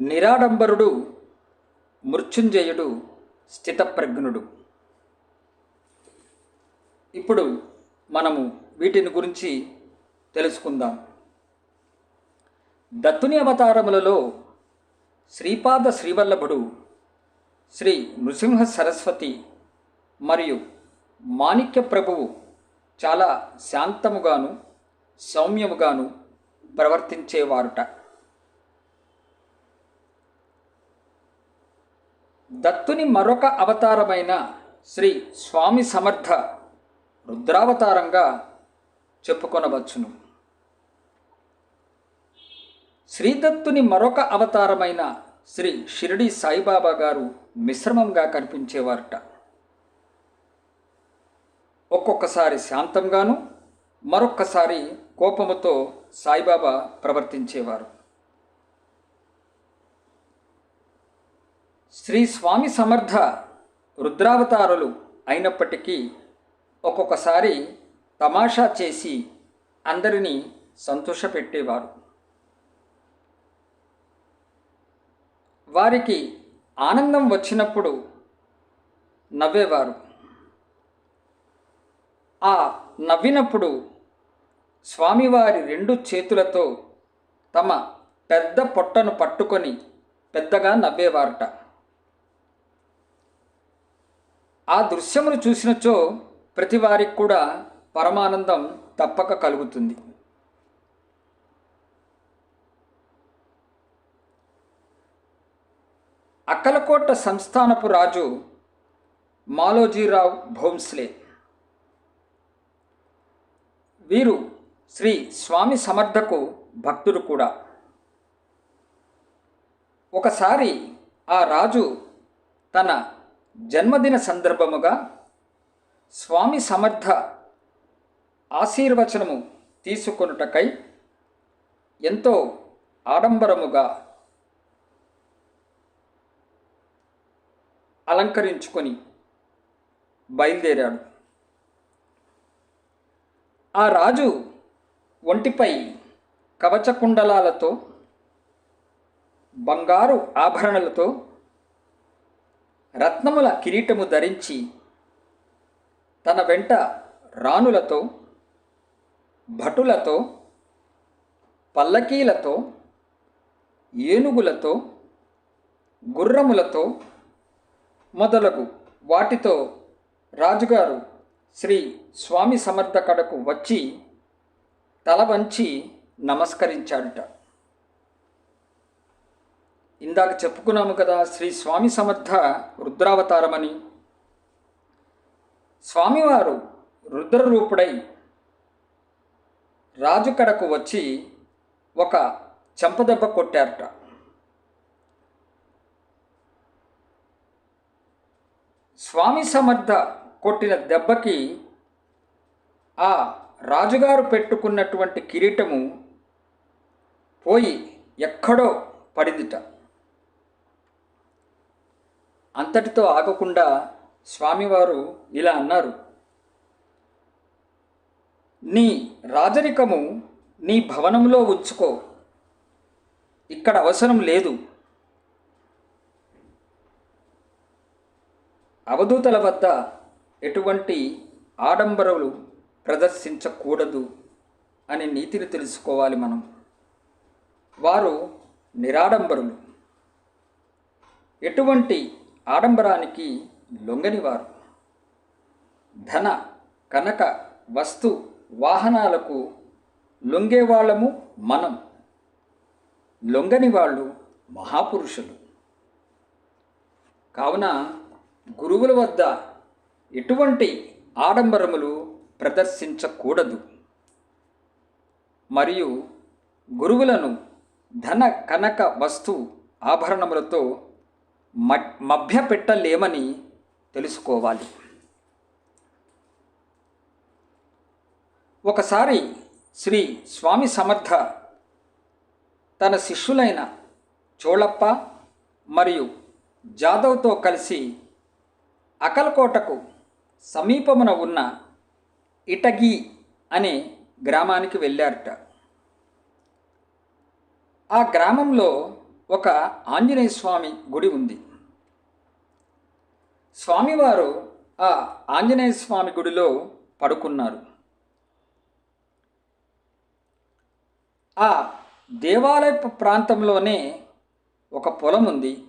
నిరాడంబరుడు మృత్యుంజయుడు స్థితప్రజ్ఞుడు. ఇప్పుడు మనము వీటిని గురించి తెలుసుకుందాం. దత్తుని అవతారములలో శ్రీపాద శ్రీవల్లభుడు శ్రీ నృసింహ సరస్వతి మరియు మాణిక్య ప్రభువు చాలా శాంతముగాను సౌమ్యముగాను ప్రవర్తించేవారుట. దత్తుని మరొక అవతారమైన శ్రీ స్వామి సమర్థ రుద్రావతారంగా చెప్పుకొనవచ్చును. శ్రీదత్తుని మరొక అవతారమైన శ్రీ షిరిడి సాయిబాబా గారు మిశ్రమంగా కనిపించేవారట. ఒక్కొక్కసారి శాంతంగాను మరొక్కసారి కోపముతో సాయిబాబా ప్రవర్తించేవారు. శ్రీ స్వామి సమర్థ రుద్రావతారులు అయినప్పటికీ ఒక్కొక్కసారి తమాషా చేసి అందరినీ సంతోషపెట్టేవారు. వారికి ఆనందం వచ్చినప్పుడు నవ్వేవారు. ఆ నవ్వినప్పుడు స్వామివారి రెండు చేతులతో తమ పెద్ద పొట్టను పట్టుకొని పెద్దగా నవ్వేవారట. ఆ దృశ్యమును చూసినచో ప్రతి వారికి కూడా పరమానందం తప్పక కలుగుతుంది. అక్కలకోట సంస్థానపు రాజు మాలోజీరావు భోంస్లే. వీరు శ్రీ స్వామి సమర్థకు భక్తుడు కూడా. ఒకసారి ఆ రాజు తన జన్మదిన సందర్భముగా స్వామి సమర్థ ఆశీర్వచనము తీసుకొనుటకై ఎంతో ఆడంబరముగా అలంకరించుకొని బయలుదేరాడు. ఆ రాజు ఒంటిపై కవచకుండలాలతో బంగారు ఆభరణలతో రత్నముల కిరీటము ధరించి తన వెంట రాణులతో భటులతో పల్లకీలతో ఏనుగులతో గుర్రములతో మొదలగు వాటితో రాజుగారు శ్రీ స్వామి సమర్థ కడకు వచ్చి తల వంచి నమస్కరించాడుట. ఇందాక చెప్పుకున్నాము కదా శ్రీ స్వామి సమర్థ రుద్రావతారమని. స్వామివారు రుద్రరూపుడై రాజు కడకు వచ్చి ఒక చెంపదెబ్బ కొట్టారట. స్వామి సమర్థ కొట్టిన దెబ్బకి ఆ రాజుగారు పెట్టుకున్నటువంటి కిరీటము పోయి ఎక్కడో పడిందిట. అంతటితో ఆగకుండా స్వామివారు ఇలా అన్నారు. నీ రాజరికము నీ భవనంలో ఉంచుకో. ఇక్కడ అవసరం లేదు. అవధూతల వద్ద ఎటువంటి ఆడంబరలు ప్రదర్శించకూడదు అనే నీతిని తెలుసుకోవాలి మనం. వారు నిరాడంబరులు. ఎటువంటి ఆడంబరానికి లొంగనివారు ధన కనక వస్తు వాహనాలకు లొంగేవాళ్ళము మనం. లొంగని వాళ్ళు మహాపురుషులు. కావున గురువుల వద్ద ఎటువంటి ఆడంబరములు ప్రదర్శించకూడదు. మరియు గురువులను ధన కనక వస్తు ఆభరణములతో మభ్య పెట్టలేమని తెలుసుకోవాలి. ఒకసారి శ్రీ స్వామి సమర్థ తన శిష్యులైన చోళప్ప మరియు జాదవ్తో కలిసి అకల్కోటకు సమీపమున ఉన్న ఇటగి అనే గ్రామానికి వెళ్ళారట. ఆ గ్రామంలో ఒక ఆంజనేయ స్వామి గుడి ఉంది. స్వామివారు ఆ ఆంజనేయ స్వామి గుడిలో పడుకున్నారు. ఆ దేవాలయ ప్రాంతంలోనే ఒక పొలం ఉంది.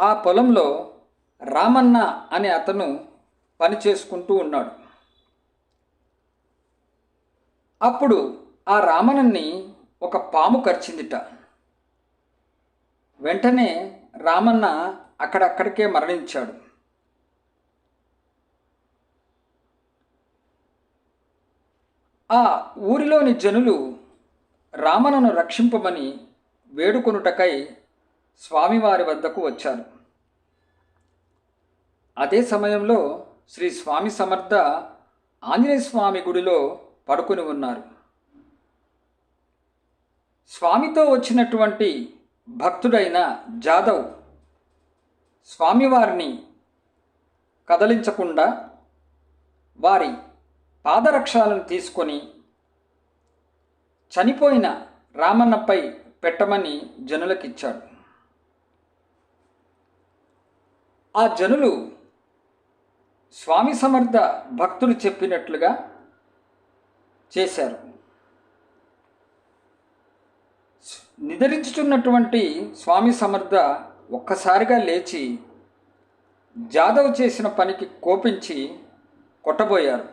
ఆ పొలంలో రామన్న అనే అతను పని చేసుకుంటూ ఉన్నాడు. అప్పుడు ఆ రామణన్ని ఒక పాము కరిచిందిట. వెంటనే రామన్న అక్కడక్కడికే మరణించాడు. ఆ ఊరిలోని జనులు రామణను రక్షింపమని వేడుకొనుటకై స్వామివారి వద్దకు వచ్చారు. అదే సమయంలో శ్రీ స్వామి సమర్థ ఆంజనేయ స్వామి గుడిలో పడుకుని ఉన్నారు. స్వామితో వచ్చినటువంటి భక్తుడైన జాదవ్ స్వామివారిని కదలించకుండా వారి పాదరక్షాలను తీసుకొని చనిపోయిన రామన్నపై పెట్టమని జనులకిచ్చాడు. ఆ జనులు స్వామి సమర్థ భక్తులు చెప్పినట్లుగా చేశారు. నిద్రించుచున్నటువంటి స్వామి సమర్థ ఒక్కసారిగా లేచి జాదవ్ చేసిన పనికి కోపించి కొట్టబోయారు.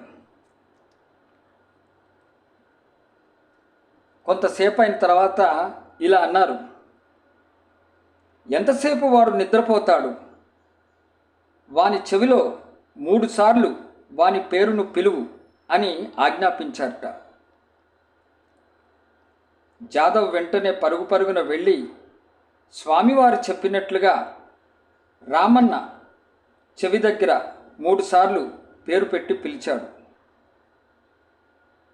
కొంతసేపు అయిన తర్వాత ఇలా అన్నారు ఎంతసేపు వాడు నిద్రపోతాడు? వాని చెవిలో మూడుసార్లు వాని పేరును పిలువు అని ఆజ్ఞాపించారట. జాదవ్ వెంటనే పరుగు పరుగున వెళ్ళి స్వామివారు చెప్పినట్లుగా రామన్న చెవి దగ్గర మూడుసార్లు పేరు పెట్టి పిలిచాడు.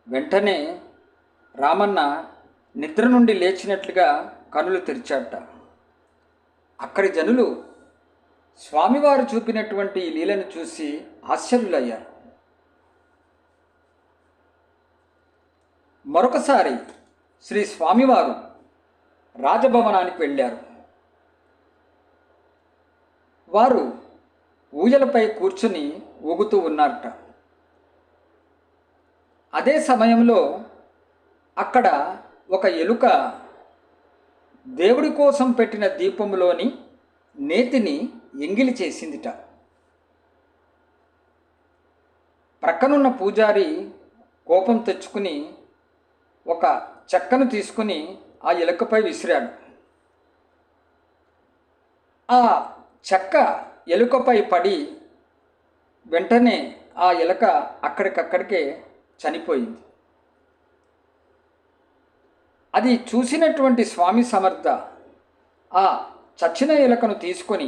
వెంటనే రామన్న నిద్ర నుండి లేచినట్లుగా కనులు తెరిచాట అక్కడి జనులు స్వామివారు చూపినటువంటి ఈ లీలను చూసి ఆశ్చర్యులయ్యారు. మరొకసారి శ్రీ స్వామివారు రాజభవనానికి వెళ్ళారు. వారు ఊయలపై కూర్చుని ఊగుతూ ఉన్నారట. అదే సమయంలో అక్కడ ఒక ఎలుక దేవుడి కోసం పెట్టిన దీపంలోని నేతిని ఎంగిలి చేసిందిట. ప్రక్కనున్న పూజారి కోపం తెచ్చుకుని ఒక చెక్కను తీసుకుని ఆ ఎలుకపై విసిరాడు ఆ చెక్క ఎలుకపై పడి వెంటనే ఆ ఎలుక అక్కడికక్కడికే చనిపోయింది. అది చూసినటువంటి స్వామి సమర్థ ఆ చచ్చిన ఎలుకను తీసుకొని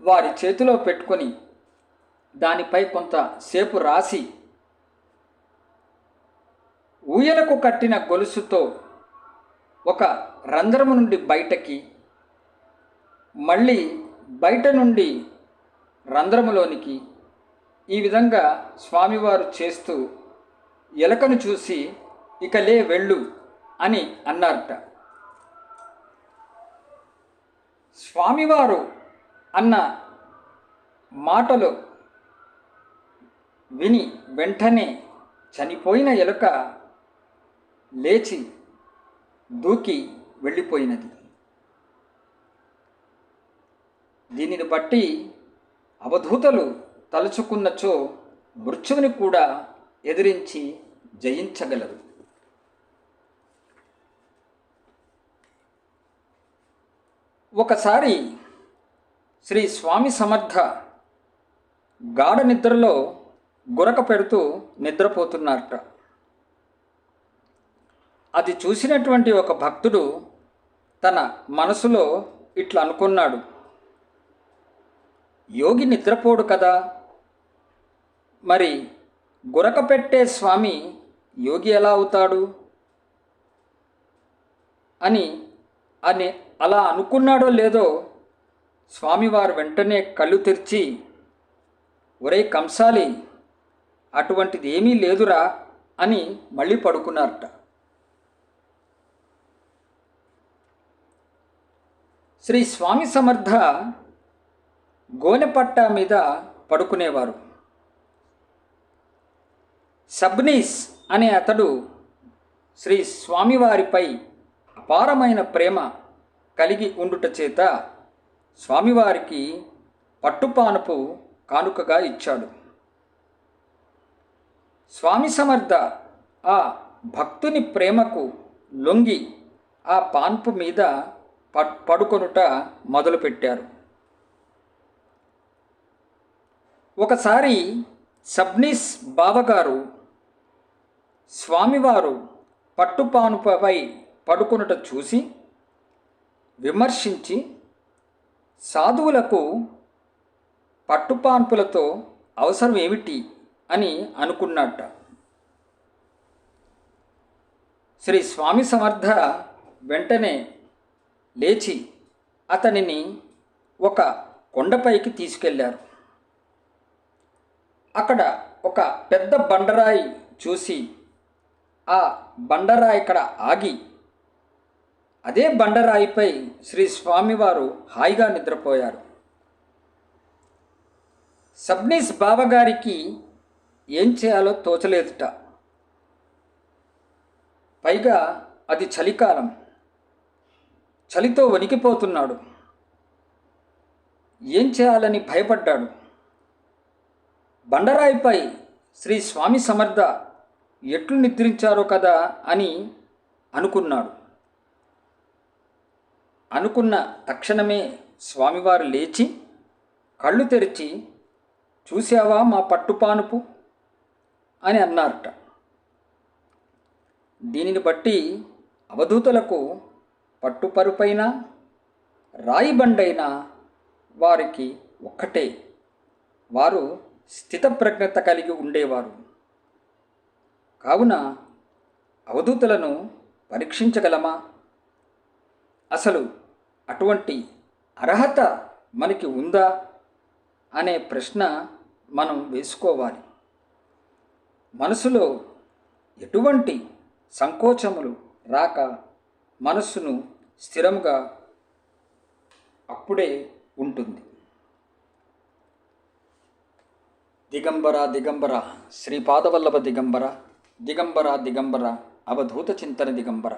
వారి చేతిలో పెట్టుకొని దానిపై కొంతసేపు రాసి ఊయలకు కట్టిన గొలుసుతో ఒక రంధ్రము నుండి బయటకి మళ్ళీ బయట నుండి రంధ్రములోనికి ఈ విధంగా స్వామివారు చేస్తూ ఎలకను చూసి ఇక లే వెళ్ళు అని అన్నారట. స్వామివారు అన్న మాటలు విని వెంటనే చనిపోయిన ఎలుక లేచి దూకి వెళ్ళిపోయినది. దీనిని బట్టి అవధూతలు తలుచుకున్నచో మృత్యువుని కూడా ఎదిరించి జయించగలరు. ఒకసారి శ్రీ స్వామి సమర్థ గాఢ నిద్రలో గురక పెడుతూ నిద్రపోతున్నారట. అది చూసినటువంటి ఒక భక్తుడు తన మనసులో ఇట్లా అనుకున్నాడు. యోగి నిద్రపోడు కదా? మరి గురక పెట్టే స్వామి యోగి ఎలా అవుతాడు అని అని అలా అనుకున్నాడో లేదో స్వామివారు వెంటనే కళ్ళు తెరిచి ఒరే కంసాలి అటువంటిది ఏమీ లేదురా అని మళ్ళీ పడుకున్నారట. శ్రీ స్వామి సమర్థ గోనెపట్ట మీద పడుకునేవారు. సబ్నీస్ అనే అతడు శ్రీ స్వామివారిపై అపారమైన ప్రేమ కలిగి ఉండుట చేత స్వామివారికి పట్టుపానుపు కానుకగా ఇచ్చాడు. స్వామి సమర్థ ఆ భక్తుని ప్రేమకు లొంగి ఆ పాన్పు మీద పడుకొనుట మొదలుపెట్టారు. ఒకసారి సబ్నీస్ బావగారు స్వామివారు పట్టుపానుపై పడుకొనుట చూసి విమర్శించి సాధువులకు పట్టుపాన్పులతో అవసరం ఏమిటి అని అనుకున్నట్ట శ్రీ స్వామి సమర్థ వెంటనే లేచి అతనిని ఒక కొండపైకి తీసుకెళ్ళారు. అక్కడ ఒక పెద్ద బండరాయి చూసి ఆ బండరాయి ఇక్కడ ఆగి అదే బండరాయిపై శ్రీ స్వామివారు హాయిగా నిద్రపోయారు. సబ్నీస్ బావగారికి ఏం చేయాలో తోచలేదుట. పైగా అది చలికాలం. చలితో వణికిపోతున్నాడు. ఏం చేయాలని భయపడ్డాడు? బండరాయిపై శ్రీ స్వామి సమర్థ ఎట్లు నిద్రించారో కదా అని అనుకున్నాడు. అనుకున్న తక్షణమే స్వామివారు లేచి కళ్ళు తెరిచి చూశావా మా పట్టుపానుపు? అని అన్నారట. దీనిని బట్టి అవధూతలకు పట్టుపరుపైన రాయిబండైన వారికి ఒక్కటే. వారు స్థితప్రజ్ఞత కలిగి ఉండేవారు. కావున అవధూతలను పరీక్షించగలమా? అసలు అటువంటి అర్హత మనకి ఉందా? అనే ప్రశ్న మనం వేసుకోవాలి. మనసులో ఎటువంటి సంకోచములు రాక మనస్సును స్థిరంగా అప్పుడే ఉంటుంది. దిగంబర దిగంబర శ్రీపాదవల్లభ దిగంబర దిగంబర దిగంబర అవధూత చింతన దిగంబర.